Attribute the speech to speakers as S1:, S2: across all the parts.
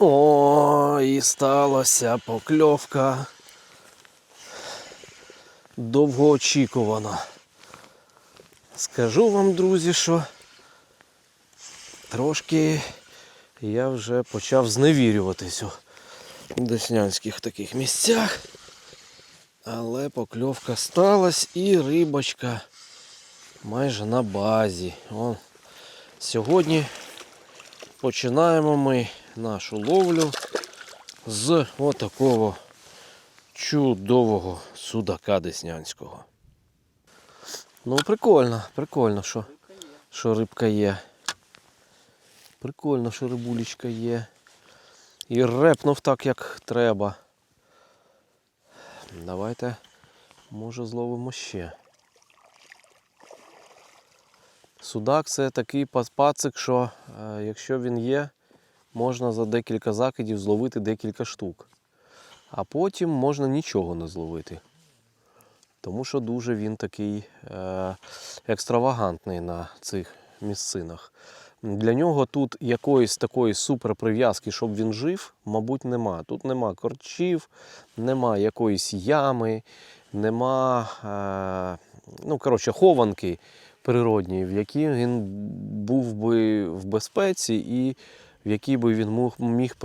S1: О, і сталася покльовка. Довгоочікувана. Скажу вам, друзі, що трошки я вже почав зневірюватись у деснянських таких місцях. Але покльовка сталась і рибочка майже на базі. О, сьогодні починаємо ми нашу ловлю з отакого чудового судака деснянського. Ну, прикольно, прикольно, що, що рибка є. Прикольно, що рибулечка є. І репнув так, як треба. Давайте, може, зловимо ще. Судак це такий пацик, що е, якщо він є, можна за декілька закидів зловити декілька штук. А потім можна нічого не зловити. Тому що дуже він такий е, екстравагантний на цих місцинах. Для нього тут якоїсь такої суперприв'язки, щоб він жив, мабуть, нема. Тут нема корчів, нема якоїсь ями, нема е, ну, коротше, хованки природньої, в якій він був би в безпеці і в якій би він міг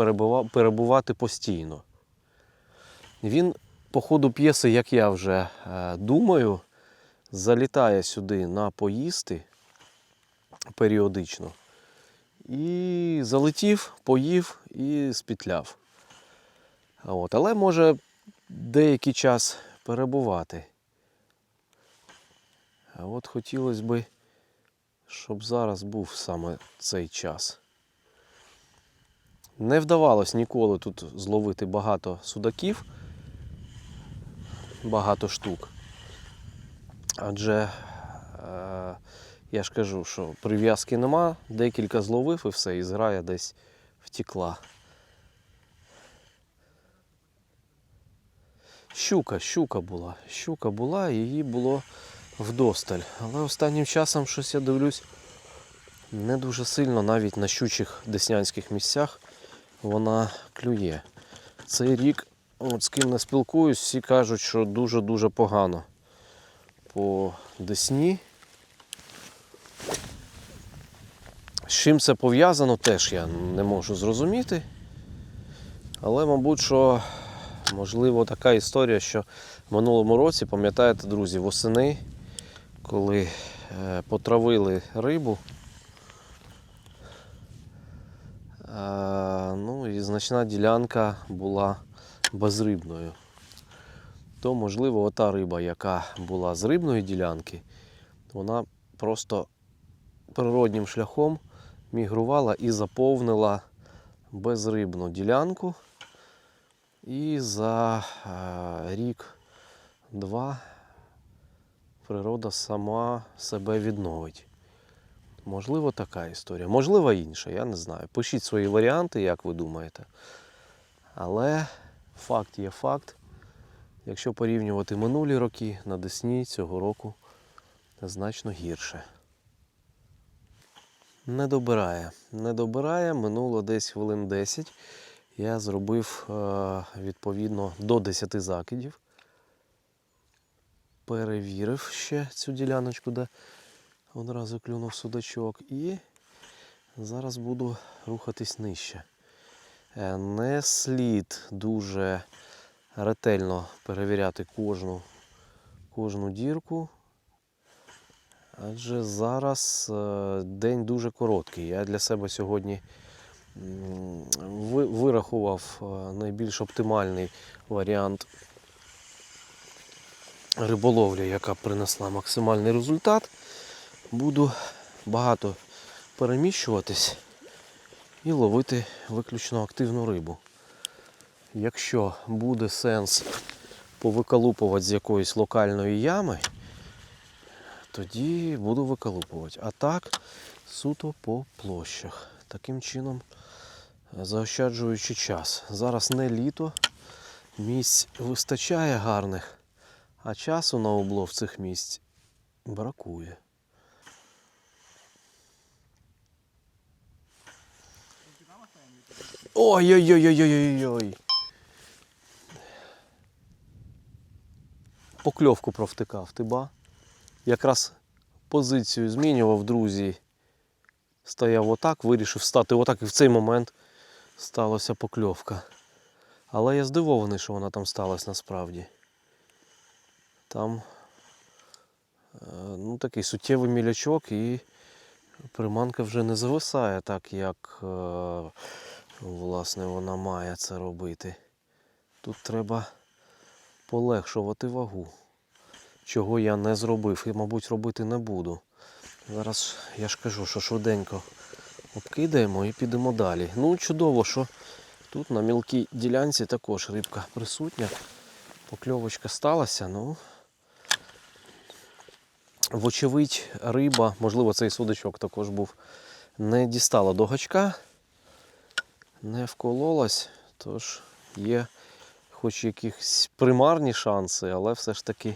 S1: перебувати постійно. Він по ходу п'єси, як я вже е, думаю, залітає сюди на поїсти періодично. І залетів, поїв і спітляв. От, але може деякий час перебувати. А от хотілося б, щоб зараз був саме цей час. Не вдавалось ніколи тут зловити багато судаків, багато штук. Адже е, я ж кажу, що прив'язки нема, декілька зловив і все, і зграя десь втекла. Щука, щука була. Щука була, її було вдосталь. Але останнім часом щось я дивлюсь не дуже сильно навіть на щучих деснянських місцях вона клює. Цей рік, от з ким не спілкуюсь, всі кажуть, що дуже-дуже погано по Десні. З чим це пов'язано, теж я не можу зрозуміти. Але, мабуть, що можливо така історія, що в минулому році, пам'ятаєте, друзі, восени, коли е, потравили рибу, е, ну і значна ділянка була безрибною то можливо ота риба, яка була з рибної ділянки, вона просто природнім шляхом мігрувала і заповнила безрибну ділянку. І за е, рік-два природа сама себе відновить. Можливо, така історія, можливо інша, я не знаю. Пишіть свої варіанти, як ви думаєте. Але факт є факт. Якщо порівнювати минулі роки, на Десні цього року значно гірше. Не добирає. Не добирає, минуло десь хвилин 10. Я зробив е, відповідно до 10 закидів. Перевірив ще цю діляночку, де одразу клюнув судачок. І зараз буду рухатись нижче. Е, Не слід дуже ретельно перевіряти кожну, кожну дірку. Адже зараз е, день дуже короткий. Я для себе сьогодні вирахував е, найбільш оптимальний варіант риболовлі, яка принесла максимальний результат. Буду багато переміщуватись і ловити виключно активну рибу. Якщо буде сенс повиколупувати з якоїсь локальної ями, тоді буду виколупувати. А так, суто по площах. Таким чином, заощаджуючи час. Зараз не літо, місць вистачає гарних, а часу на облов цих місць бракує. Ой-ой-ой-ой-ой-ой. Покльовку провтикав, ти ба. Якраз позицію змінював, друзі. Стояв отак, вирішив стати отак, і в цей момент сталася покльовка. Але я здивований, що вона там сталася насправді. Там е, ну, такий суттєвий мілячок і приманка вже не зависає так, як е, власне вона має це робити. Тут треба полегшувати вагу, чого я не зробив і, мабуть, робити не буду. Зараз я ж кажу, що швиденько обкидаємо і підемо далі. Ну, чудово, що тут на мілкій ділянці також рибка присутня. Покльовочка сталася, ну. Вочевидь, риба, можливо, цей судачок також був, не дістала до гачка, не вкололась, тож є хоч якісь примарні шанси, але все ж таки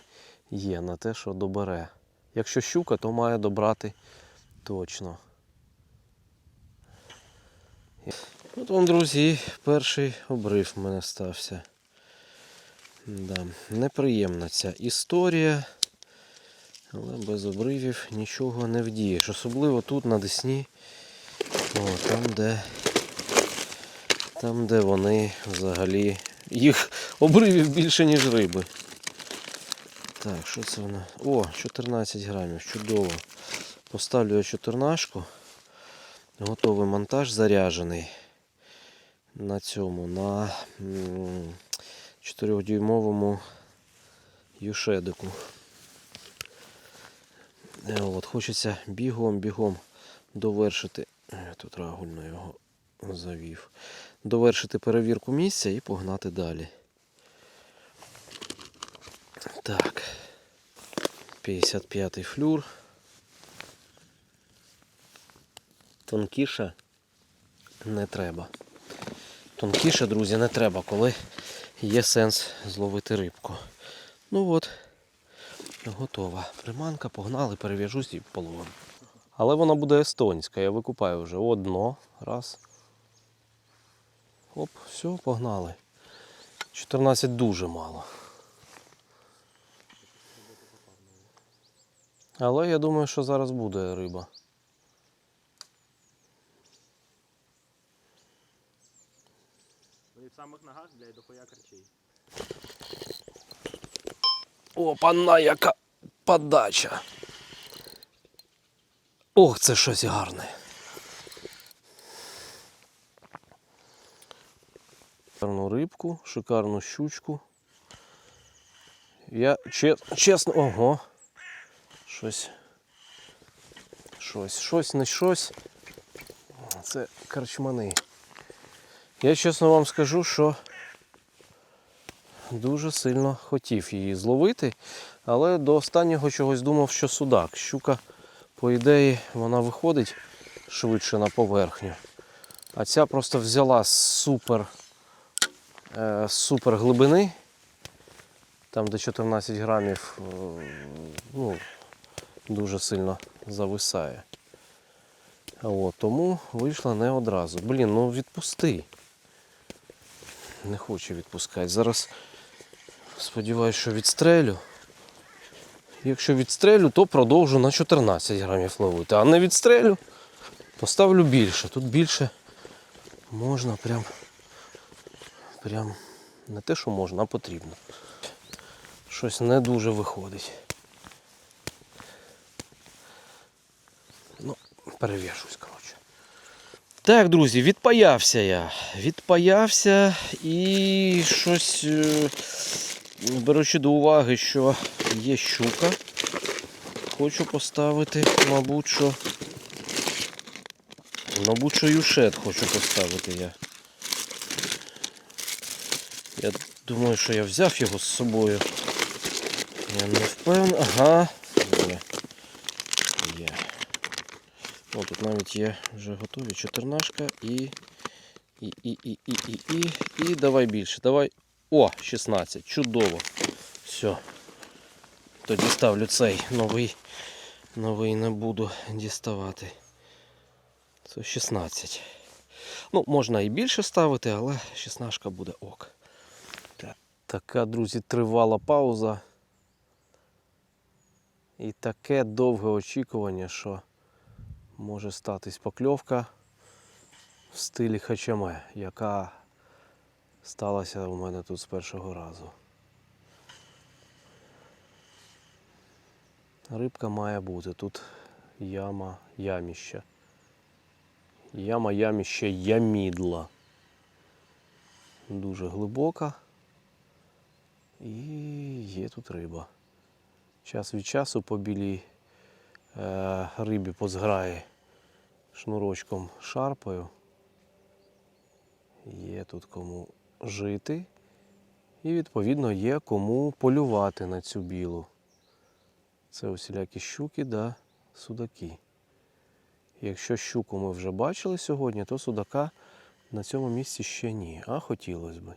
S1: є на те, що добере. Якщо щука, то має добрати точно. От вам, друзі, перший обрив в мене стався. Да. Неприємна ця історія, але без обривів нічого не вдієш. Особливо тут на Десні, о, там, де, там, де вони взагалі. Їх обривів більше, ніж риби. Так, що це воно? О, 14 грамів, чудово. Поставлю я чотирнашку. Готовий монтаж заряджений на цьому, на 4-дюймовому юшедику. Е, От, хочеться бігом-бігом довершити. Е, Тут рагульно його завів. Довершити перевірку місця і погнати далі. Так. 55-й флюр. Тонкіше не треба. Тонкіше, друзі, не треба, коли є сенс зловити рибку. Ну от, готова. Приманка, погнали, перев'яжусь і половину. Але вона буде естонська, я викупаю вже одно, раз. Оп, все, погнали. 14 дуже мало. Але я думаю, що зараз буде риба.
S2: І в самих ногах, блядь, дохуя кричей.
S1: Опана, яка подача. Ох, це щось гарне. Шикарну рибку, шикарну щучку. Я чесно, ого. Щось. Щось, щось, не щось. Це карчмани. Я чесно вам скажу, що дуже сильно хотів її зловити, але до останнього чогось думав, що судак. Щука, по ідеї, вона виходить швидше на поверхню. А ця просто взяла супер, супер глибини, там де 14 грамів, е, ну, дуже сильно зависає. От, тому вийшла не одразу. Блін, ну відпусти. Не хоче відпускати. Зараз сподіваюся, що відстрелю. Якщо відстрелю, то продовжу на 14 грамів ловити. А не відстрелю, поставлю більше. Тут більше можна прям. Прям не те, що можна, а потрібно. Щось не дуже виходить. Ну, перев'яжусь, коротше. Так, друзі, відпаявся я. Відпаявся і щось, е, беручи до уваги, що є щука, хочу поставити, мабуть, що. Мабуть, що юшет хочу поставити я. Я думаю, що я взяв його з собою. Я не впевнений. Ага. Є. Є. О, тут навіть є вже готові чотирнашка і. І, і, і, і, і, і, і давай більше. Давай. О, 16. Чудово. Все. Тоді ставлю цей новий. Новий не буду діставати. Це 16. Ну, можна і більше ставити, але 16 буде ок. Та- Така, друзі, тривала пауза. І таке довге очікування, що може статись покльовка в стилі хачаме, яка сталася у мене тут з першого разу. Рибка має бути. Тут яма яміща. Яма яміща ямідла. Дуже глибока. І є тут риба. Час від часу по білій е, рибі позграє шнурочком шарпаю. Є тут кому жити. І відповідно є кому полювати на цю білу. Це усілякі щуки да судаки. Якщо щуку ми вже бачили сьогодні, то судака на цьому місці ще ні, а хотілося би.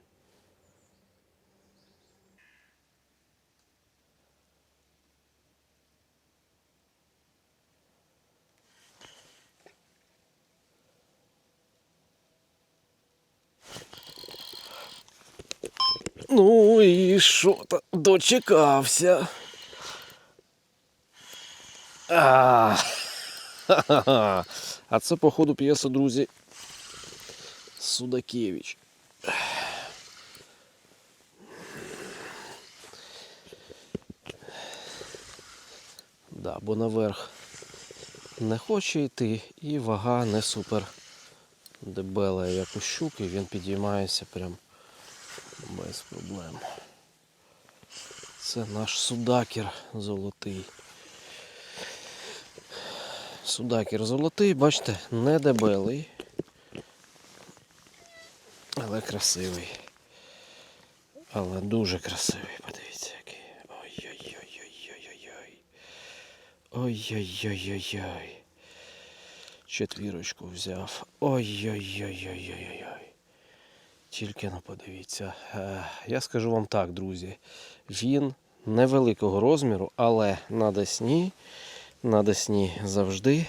S1: Ну і що то дочекався. А, а це, походу, п'єса, друзі. Судакевич. Да, бо наверх не хоче йти і вага не супер дебела, як у щуки, він підіймається прям без проблем. Це наш судакер золотий. Судакер золотий, бачите, не дебелий, але красивий. Але дуже красивий, подивіться який. Ой-ой-ой-ой-ой-ой. Ой-ой-ой-ой-ой. Четвірочку взяв. Ой-ой-ой-ой-ой-ой. Тільки не подивіться. Е, Я скажу вам так, друзі. Він невеликого розміру, але на десні, на десні завжди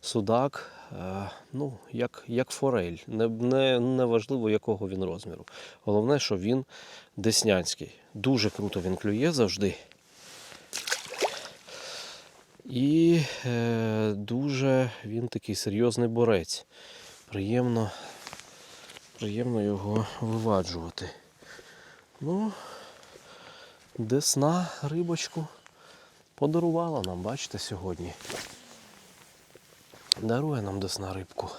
S1: судак, е, ну, як, як форель. Не, не, не важливо, якого він розміру. Головне, що він деснянський. Дуже круто він клює завжди. І е, дуже він такий серйозний борець. Приємно, приємно його виваджувати. Ну, десна рибочку подарувала нам, бачите, сьогодні. Дарує нам десна рибку.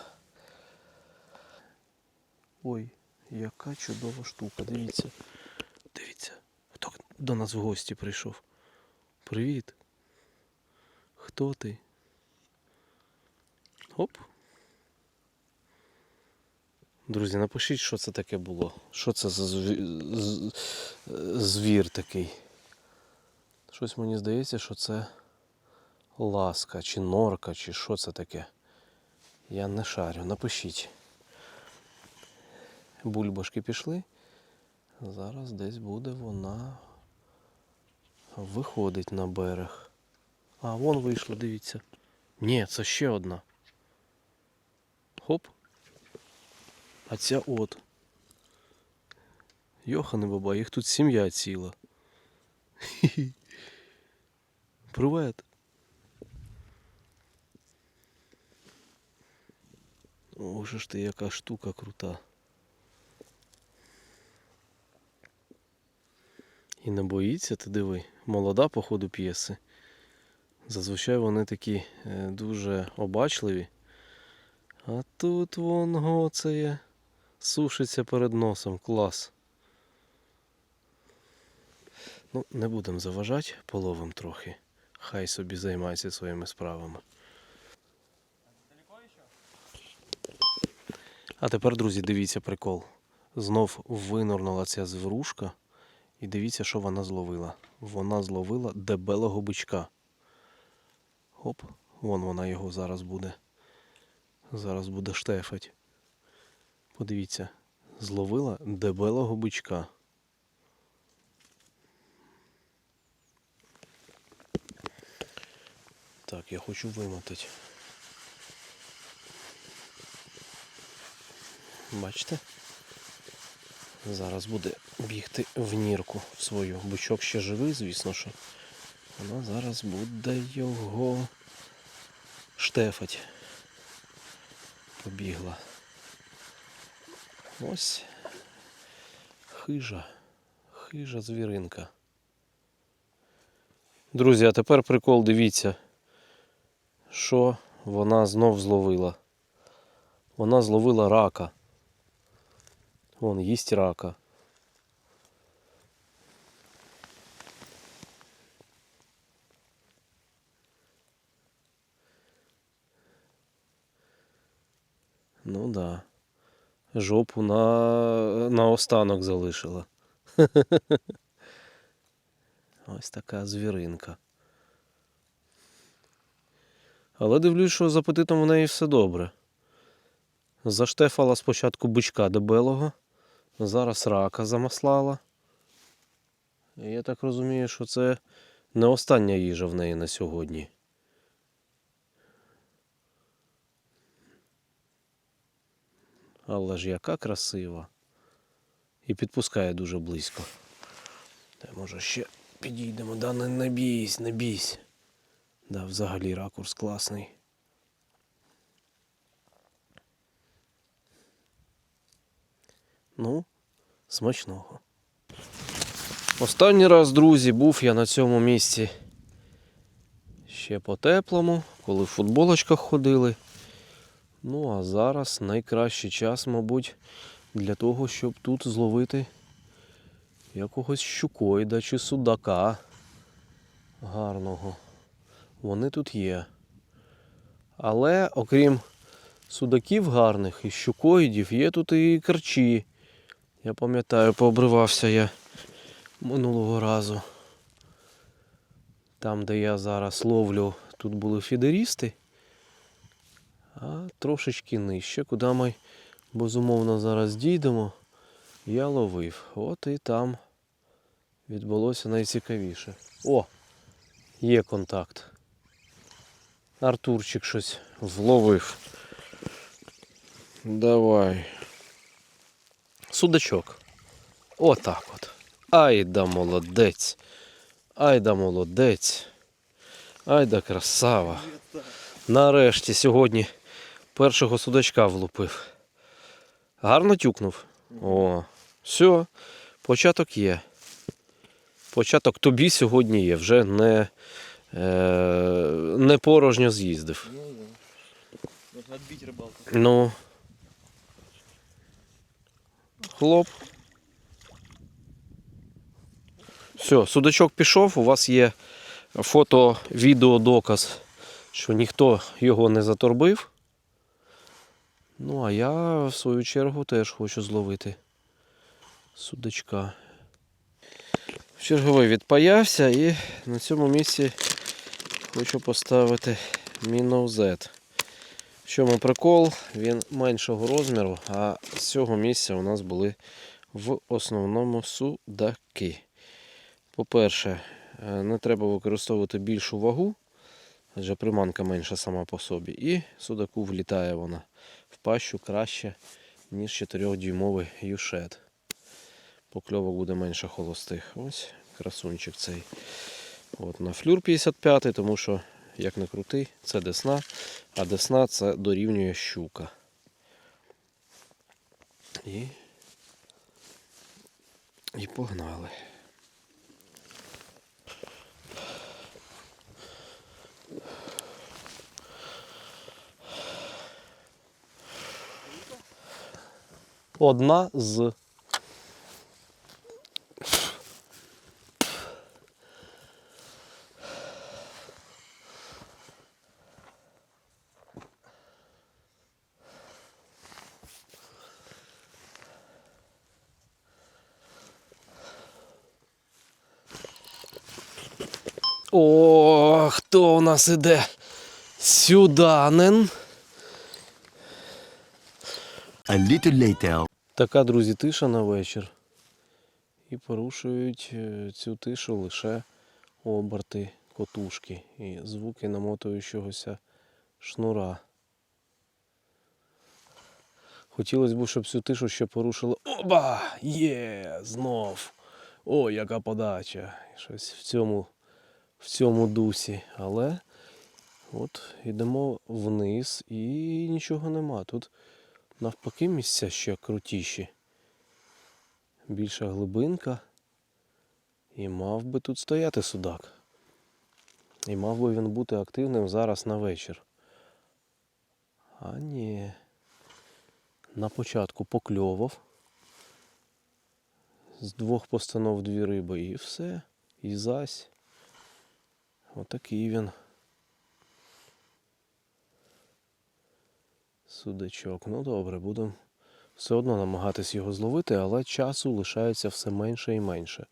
S1: Ой, яка чудова штука. Дивіться. Дивіться, хто до нас в гості прийшов. Привіт. Хто ти? Оп. Друзі, напишіть, що це таке було. Що це за звір такий. Щось мені здається, що це ласка, чи норка, чи що це таке. Я не шарю. Напишіть. Бульбашки пішли. Зараз десь буде вона виходить на берег. А, вон вийшло, дивіться. Ні, це ще одна. Хоп. А ця от. Йохани баба, їх тут сім'я ціла. Хі-хі. Привет. О, же ж ти яка штука крута. І не боїться, ти диви. Молода по ходу п'єси. Зазвичай вони такі е, дуже обачливі. А тут вон гоцеє, сушиться перед носом. Клас. Ну, не будемо заважати, половим трохи. Хай собі займається своїми справами. А тепер, друзі, дивіться прикол. Знов винурнула ця зверушка. І дивіться, що вона зловила. Вона зловила дебелого бичка. Оп, вон вона його зараз буде. Зараз буде штефать. Подивіться, зловила дебелого бичка. Так, я хочу вимотати. Бачите? Зараз буде бігти в нірку в свою. Бичок ще живий, звісно, що. Вона зараз буде його штефать. Побігла. Ось хижа, хижа звіринка. Друзі, а тепер прикол, дивіться, що вона знов зловила. Вона зловила рака. Вон їсть рака. Ну да. Жопу на, на останок залишила. Ось така звіринка. Але дивлюсь, що з апетитом в неї все добре. Заштефала спочатку бичка дебелого, зараз рака замаслала. Я так розумію, що це не остання їжа в неї на сьогодні. Але ж яка красива. І підпускає дуже близько. Та може ще підійдемо. Да не, не бійсь, не бійсь. Да, взагалі ракурс класний. Ну, смачного. Останній раз, друзі, був я на цьому місці ще по-теплому, коли в футболочках ходили. Ну, а зараз найкращий час, мабуть, для того, щоб тут зловити якогось щукоїда чи судака гарного. Вони тут є. Але окрім судаків гарних і щукоїдів, є тут і карчі. Я пам'ятаю, пообривався я минулого разу. Там, де я зараз ловлю, тут були фідерісти, а трошечки нижче, куди ми безумовно зараз дійдемо, я ловив. От і там відбулося найцікавіше. О! Є контакт. Артурчик щось вловив. Давай. Судачок. Отак от. Ай да молодець. Ай да молодець. Ай да красава. Нарешті сьогодні першого судачка влупив. Гарно тюкнув. О, все, початок є. Початок тобі сьогодні є, вже не, е, не порожньо з'їздив.
S2: Можна відбити рибалку.
S1: Ну. Хлоп. Все, судачок пішов, у вас є фото, відео, доказ, що ніхто його не заторбив. Ну, а я в свою чергу теж хочу зловити судачка. Черговий відпаявся і на цьому місці хочу поставити Міноу Z. В чому прикол? Він меншого розміру, а з цього місця у нас були в основному судаки. По-перше, е, не треба використовувати більшу вагу, адже приманка менша сама по собі. І судаку влітає вона пащу краще, ніж 4-дюймовий юшет. Покльовок буде менше холостих. Ось красунчик цей. От на флюр 55, тому що, як не крути, це десна, а десна це дорівнює щука. І, і погнали. Одна з. О, хто у нас іде? Сюданин.
S3: A little later.
S1: Така, друзі, тиша на вечір. І порушують е, цю тишу лише оберти котушки і звуки намотуючогося шнура. Хотілося б, щоб цю тишу ще порушило. Оба! Є! Знов! О, яка подача! Щось в цьому, в цьому дусі. Але от йдемо вниз і нічого нема. Тут навпаки місця ще крутіші. Більша глибинка. І мав би тут стояти судак. І мав би він бути активним зараз на вечір. А ні. На початку покльовав. З двох постанов дві риби і все. І зась. Отакий він. Судачок. Ну добре, будемо все одно намагатись його зловити, але часу лишається все менше і менше.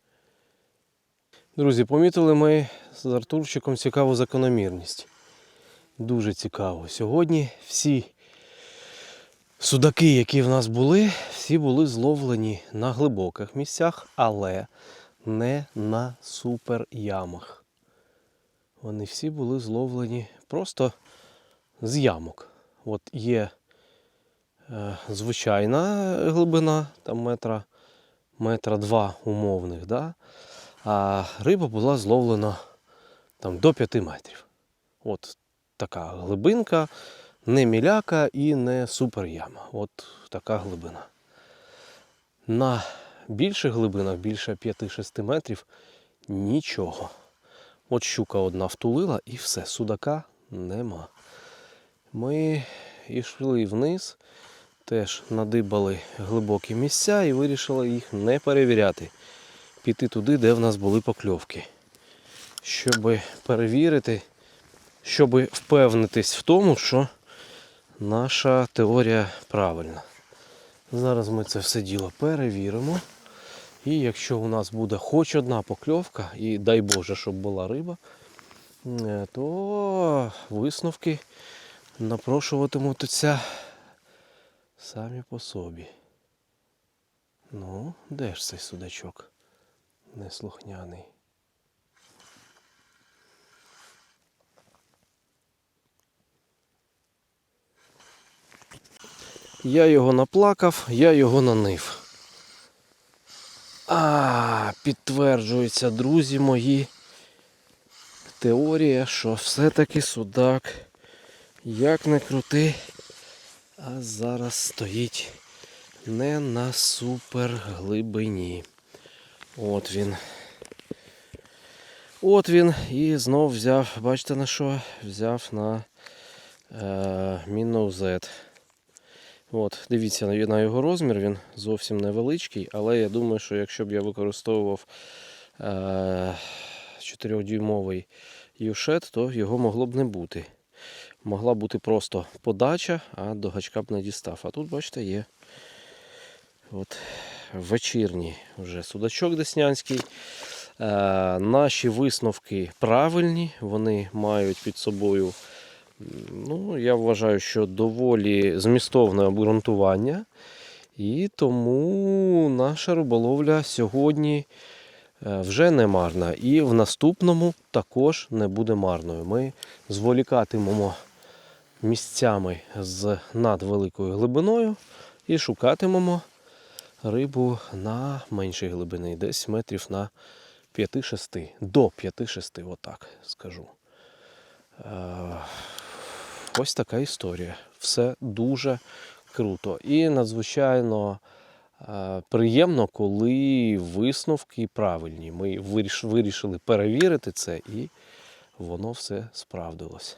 S1: Друзі, помітили ми з Артурчиком цікаву закономірність. Дуже цікаво. Сьогодні всі судаки, які в нас були, всі були зловлені на глибоких місцях, але не на суперямах. Вони всі були зловлені просто з ямок. От є звичайна глибина, там метра, метра два умовних, да? а риба була зловлена там, до 5 метрів. От така глибинка, не міляка і не суперяма. От така глибина. На більших глибинах, більше 5-6 метрів, нічого. От щука одна втулила і все, судака нема. Ми йшли вниз, теж надибали глибокі місця і вирішили їх не перевіряти. Піти туди, де в нас були покльовки. Щоб перевірити, щоб впевнитись в тому, що наша теорія правильна. Зараз ми це все діло перевіримо. І якщо у нас буде хоч одна покльовка, і дай Боже, щоб була риба, е, то висновки напрошуватимуться самі по собі. Ну, де ж цей судачок? Неслухняний. Я його наплакав, я його нанив. А, підтверджується, друзі мої, теорія, що все-таки судак, як не крути, а зараз стоїть не на суперглибині. От він. От він і знов взяв, бачите на що? Взяв на е, Z. От, дивіться на його розмір, він зовсім невеличкий, але я думаю, що якщо б я використовував е, 4-дюймовий юшет, то його могло б не бути. Могла бути просто подача, а до гачка б не дістав. А тут, бачите, є от, вечірній вже судачок деснянський. Е, наші висновки правильні, вони мають під собою, ну, я вважаю, що доволі змістовне обґрунтування. І тому наша риболовля сьогодні е, вже не марна. І в наступному також не буде марною. Ми зволікатимемо місцями з надвеликою глибиною і шукатимемо рибу на меншій глибині, десь метрів на 5-6, до 5-6, отак скажу. Е, Ось така історія. Все дуже круто. І надзвичайно е, приємно, коли висновки правильні. Ми вирішили перевірити це і воно все справдилось.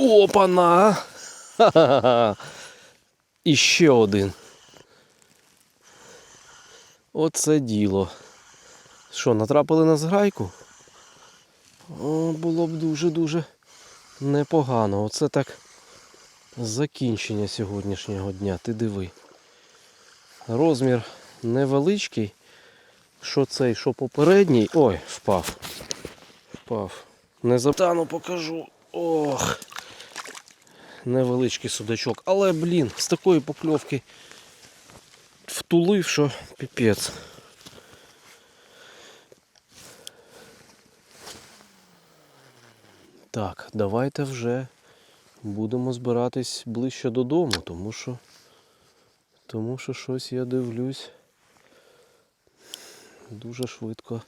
S1: Опана! Ха-ха-ха! І ще один. Оце діло. Що, натрапили на зграйку? О, було б дуже-дуже непогано. Оце так закінчення сьогоднішнього дня. Ти диви. Розмір невеличкий, що цей, що попередній. Ой, впав. Впав. Не застану покажу. Ох. Невеличкий судачок. Але, блін, з такої покльовки втулив, що піпець. Так, давайте вже будемо збиратись ближче додому, тому що, тому що щось я дивлюсь. Дуже швидко